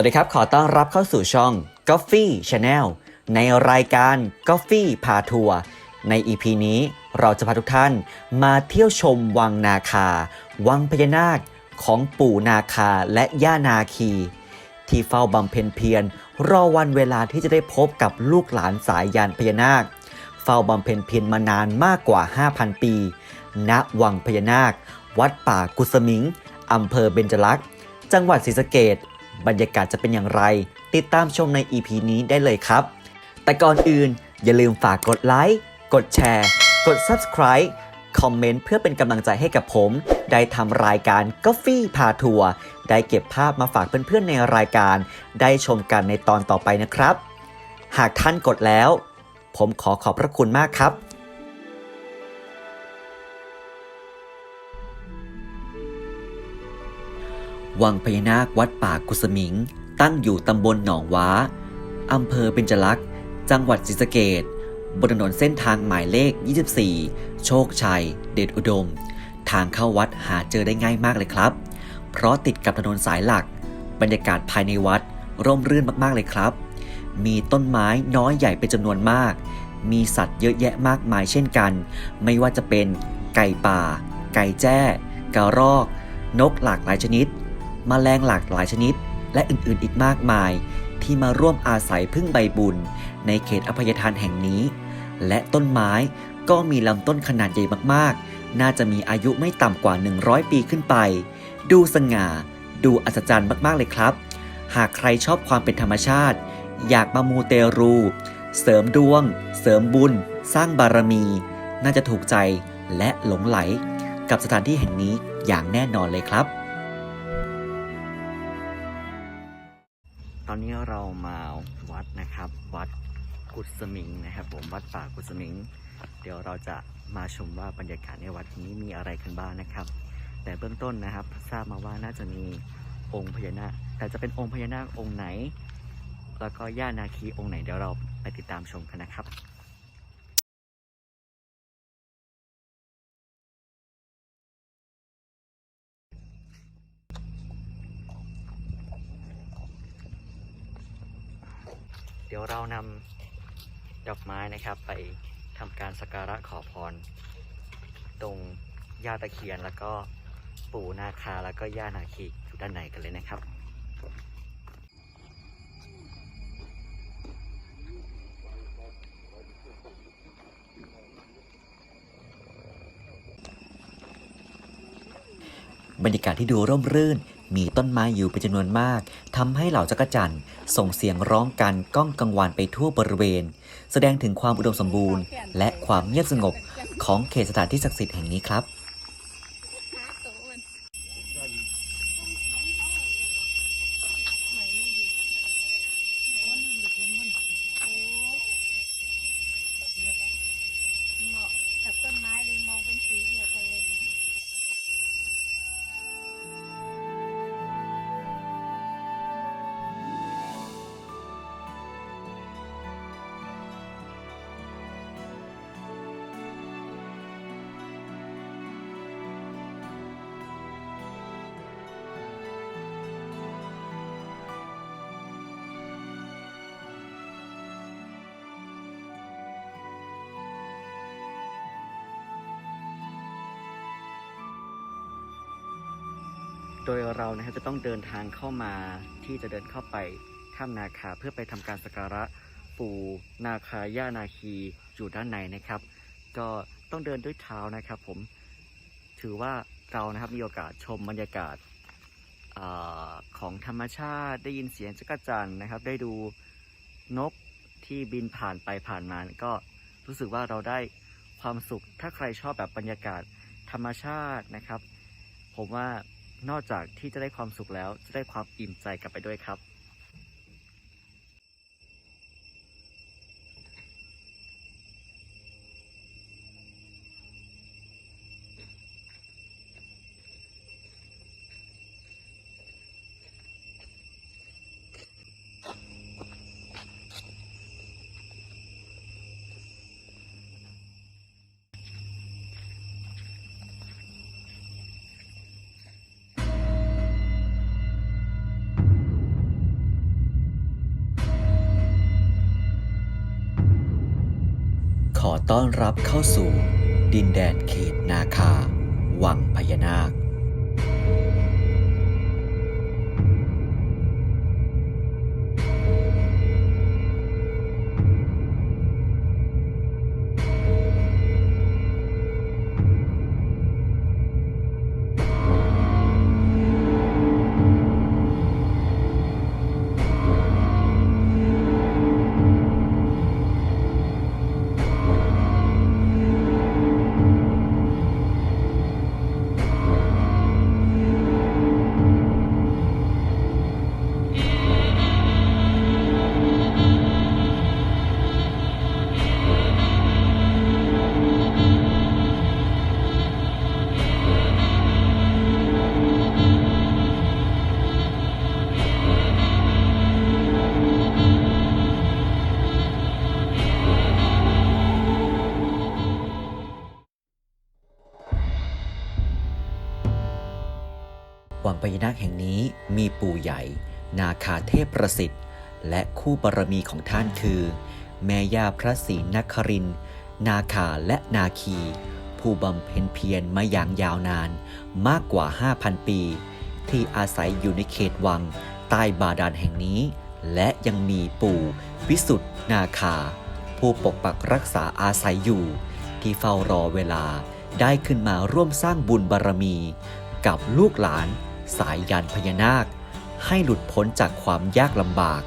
วัสดีครับ ขอต้อนรับเข้าสู่ช่อง Coffee Channel ในรายการ Coffee พาทัวร์ใน EP นี้เราจะพาทุกท่านมาเที่ยวชมวังนาคา วังพญานาคของปู่นาคาและย่านาคี ที่เฝ้าบำเพ็ญเพียรรอวันเวลาที่จะได้พบกับลูกหลานสายยานพญานาค เฝ้าบำเพ็ญเพียรมานานมากกว่า 5,000 ปี ณวังพญานาค วัดป่ากุสมิงอำเภอเบญจลักษ์จังหวัดศรีสะเกด บรรยากาศจะเป็นอย่างไร ติดตามชมใน EP นี้ได้เลยครับ แต่ก่อนอื่นอย่าลืมฝากกดไลค์กดแชร์ กด Subscribe คอมเมนต์เพื่อเป็นกำลังใจให้กับผม ได้ทำรายการก็ฟี่พาทัวร์ได้เก็บภาพมาฝากเพื่อนๆในรายการ ได้ชมกันในตอนต่อไปนะครับ หากท่านกดแล้ว ผมขอขอบพระคุณมากครับ วังพญานาควัดป่ากุสมิง ตั้งอยู่ตำบลหนองว้า อำเภอเบญจลักษ์ จังหวัดศรีสะเกดบนถนนเส้นทางหมายเลข 24 โชคชัย เดชอุดม ทางเข้าวัดหาเจอได้ง่ายมากเลยครับ เพราะติดกับถนนสายหลัก บรรยากาศภายในวัดร่มรื่นมากๆเลยครับ มีต้นไม้น้อยใหญ่เป็นจำนวนมาก มีสัตว์เยอะแยะมากมายเช่นกัน ไม่ว่าจะเป็นไก่ป่า ไก่แจ้ กระรอก นกหลากหลายชนิด มแมลงหลากหลายชนิด และอื่นๆอีกมากมาย ที่มาร่วมอาศัยพึ่งใบบุญ ในเขตอภัยทานแห่งนี้ และต้นไม้ก็มีลำต้นขนาดใหญ่มากๆ น่าจะมีอายุไม่ต่ำกว่า 100 ปีขึ้นไป ดูสง่า ดูอัศจรรย์มากๆเลยครับ หากใครชอบความเป็นธรรมชาติ อยากมามูเตรู เสริมดวง เสริมบุญ สร้างบารมี น่าจะถูกใจและหลงไหล กับสถานที่แห่งนี้อย่างแน่นอนเลยครับ ตอนนี้เรามาวัดนะครับ วัดกุศมิงนะครับ ผมวัดป่ากุศมิง เดี๋ยวเราจะมาชมว่าบรรยากาศในวัดนี้มีอะไรกันบ้างนะครับ แต่เบื้องต้นนะครับ ทราบมาว่าน่าจะมีองค์พญานาคแต่จะเป็นองค์พญานาคองค์ไหน แล้วก็ย่านาคีองค์ไหนเดี๋ยวเราไปติดตามชมกันนะครับ เดี๋ยวเรานำดอกไม้นะครับ ไปทำการสักการะขอพร ตรงย่าตะเคียนแล้วก็ปู่นาคาแล้วก็ย่านาคีอยู่ด้านในกันเลยนะครับบรรยากาศที่ดูร่มรื่น มีต้นไม้อยู่เป็นจำนวนมากทำให้เหล่าจักรจันทร์ส่งเสียงร้องกันก้องกังวานไปทั่วบริเวณ แสดงถึงความอุดมสมบูรณ์ และความเงียบสงบของเขตสถานที่ศักดิ์สิทธิ์แห่งนี้ครับ โดยเรานะครับจะต้องเดินทางเข้ามาที่จะเดินเข้าไปถ้ำนาคาเพื่อไปทำการสักการะปู่นาคาย่านาคีอยู่ด้านในนะครับ ก็ต้องเดินด้วยเท้านะครับผมถือว่าเรานะครับมีโอกาสชมบรรยากาศอาของธรรมชาติได้ยินเสียงจักรจันนะครับ ได้ดูนกที่บินผ่านไปผ่านมาก็รู้สึกว่าเราได้ความสุขถ้าใครชอบแบบบรรยากาศธรรมชาตินะครับ ผมว่า นอกจากที่จะได้ความสุขแล้ว จะได้ความอิ่มใจกลับไปด้วยครับ ต้อนรับเข้าสู่ดินแดนเขตนาคา วังพญานาค พญานาคแห่งนี้มีปู่ใหญ่ นาคาเทพประสิทธิ์ และคู่บารมีของท่านคือ แม่ย่าพระศรีนคริน นาคาและนาคี ผู้บำเพ็ญเพียรมาอย่างยาวนานมากกว่า 5,000 ปี ที่อาศัยอยู่ในเขตวังใต้บาดาลแห่งนี้ และยังมีปู่วิสุทธ์นาคา ผู้ปกปักรักษาอาศัยอยู่ ที่เฝ้ารอเวลาได้ขึ้นมาร่วมสร้างบุญบารมี กับลูกหลาน สายยานพญานาค ให้หลุดพ้นจากความยากลำบาก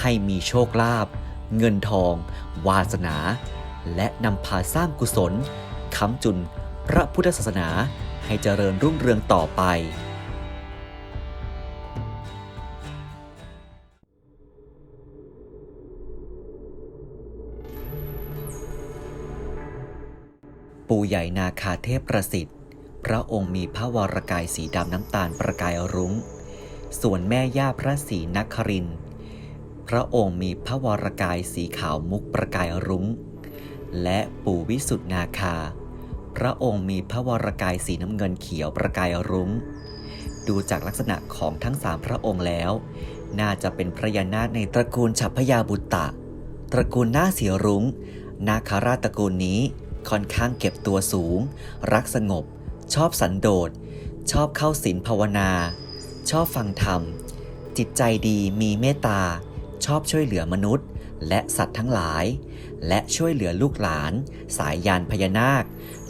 ให้มีโชคลาภเงินทอง วาสนา และนำพาสร้างกุศลค้ำจุนพระพุทธศาสนาให้เจริญรุ่งเรืองต่อไป ปู่ใหญ่นาคาเทพประสิทธิ์ พระองค์มีพระวรกายสีดำน้ำตาลประกายรุง้ง ส่วนแม่ย่าพระศรีนคริน พระองค์มีพระวรกายสีขาวมุกประกายรุง้ง และปู่วิสุทธนาคา พระองค์มีพระวรกายสีน้ำเงินเขียวประกายรุง้ง ดูจากลักษณะของทั้งสามพระองค์แล้ว น่าจะเป็นพระยานาคในตระกูลฉัพพยาบุตตะ ตระกูลนาเสียรุง้ง นาคาราชตระกูลนี้ค่อนข้างเก็บตัวสูง รักสงบ ชอบสันโดษ ชอบเข้าศีลภาวนา ชอบฟังธรรม จิตใจดีมีเมตตา ชอบช่วยเหลือมนุษย์ และสัตว์ทั้งหลาย และช่วยเหลือลูกหลาน สายยานพญานาค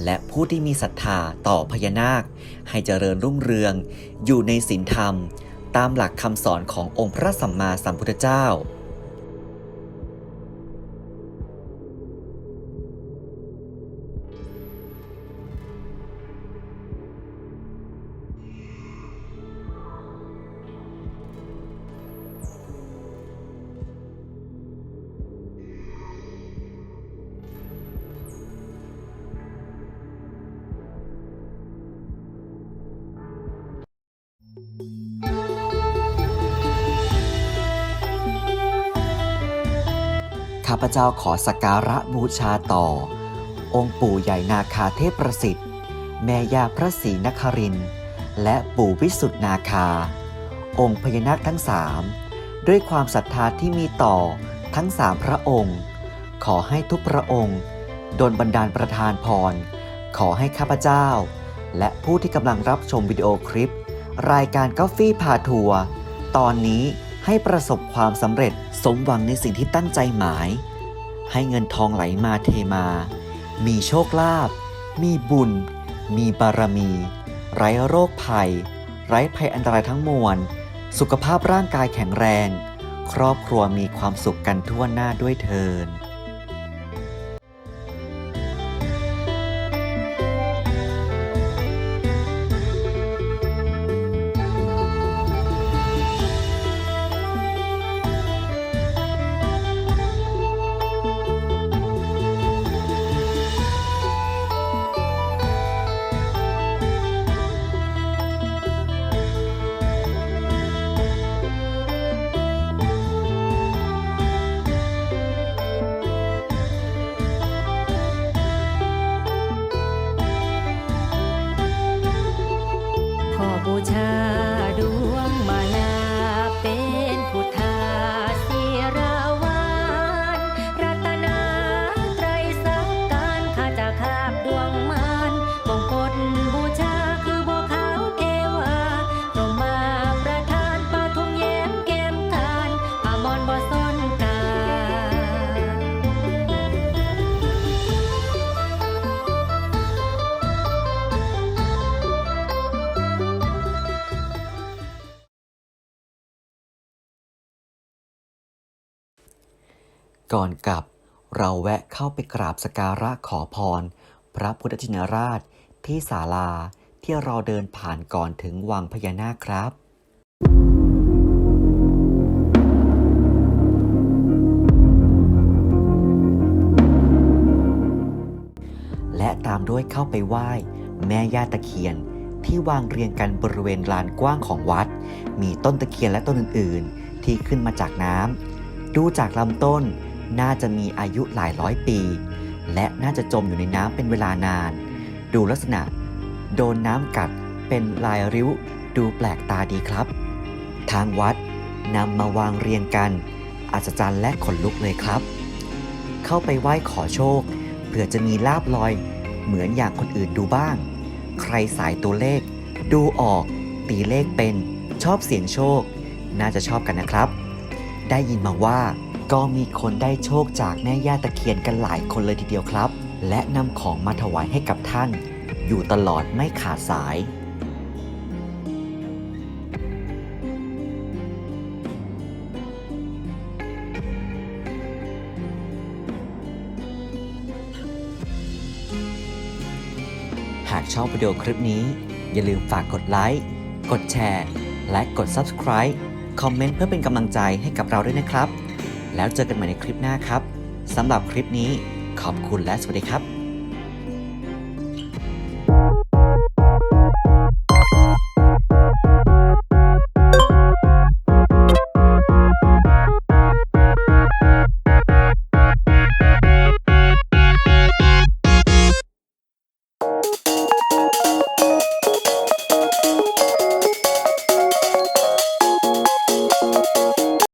และผู้ที่มีศรัทธาต่อพญานาค ให้เจริญรุ่งเรือง อยู่ในศีลธรรม ตามหลักคำสอนขององค์พระสัมมาสัมพุทธเจ้าาพเจ้าขอสักการะบูชาต่อ องค์ปู่ใหญ่นาคาเทพประสิทธิ์ แม่ย่าพระศรีนคริน และปู่วิสุทธนาคา องค์พญานาคทั้งสามด้วยความศรัทธาที่มีต่อทั้งสามพระองค์ ขอให้ทุกพระองค์โดนบันดาลประทานพร ขอให้ข้าพเจ้า และผู้ที่กำลังรับชมวิดีโอคลิป รายการกาแฟพาทัวร์ตอนนี้ ให้ประสบความสำเร็จสมหวังในสิ่งที่ตั้งใจหมาย ให้เงินทองไหลมาเทมา มีโชคลาภมีบุญ มีบารมี ไร้โรคภัย ไร้ภัยอันตรายทั้งมวล สุขภาพร่างกายแข็งแรง ครอบครัวมีความสุขกันทั่วหน้าด้วยเทิน ก่อนกลับ เราแวะเข้าไปกราบสการะขอพร พระพุทธชินราชที่ศาลาที่เราเดินผ่านก่อนถึงวังพญานาคครับและตามด้วยเข้าไปไหว้ แม่ย่าตะเคียน ที่วางเรียงกันบริเวณลานกว้างของวัด มีต้นตะเคียนและต้นอื่น ๆ ที่ขึ้นมาจากน้ำดูจากลำต้น น่าจะมีอายุหลายร้อยปี และน่าจะจมอยู่ในน้ำเป็นเวลานาน ดูลักษณะ โดนน้ำกัดเป็นลายริ้ว ดูแปลกตาดีครับ ทางวัดนำมาวางเรียงกัน อัศจรรย์และขนลุกเลยครับ เข้าไปไหว้ขอโชคเผื่อจะมีลาบลอย เหมือนอย่างคนอื่นดูบ้าง ใครสายตัวเลข ดูออกตีเลขเป็นชอบเสี่ยงโชค น่าจะชอบกันนะครับ ได้ยินมาว่า ก็มีคนได้โชคจากแม่ย่าตะเคียนกันหลายคนเลยทีเดียวครับ และนำของมาถวายให้กับท่าน อยู่ตลอดไม่ขาดสายหากชอบวิดีโอคลิปนี้ อย่าลืมฝากกดไลค์ กดแชร์ และกด Subscribe คอมเมนต์เพื่อเป็นกำลังใจให้กับเราด้วยนะครับ แล้วเจอกันใหม่ในคลิปหน้าครับสำหรับคลิปนี้ขอบคุณและสวัสดีครับ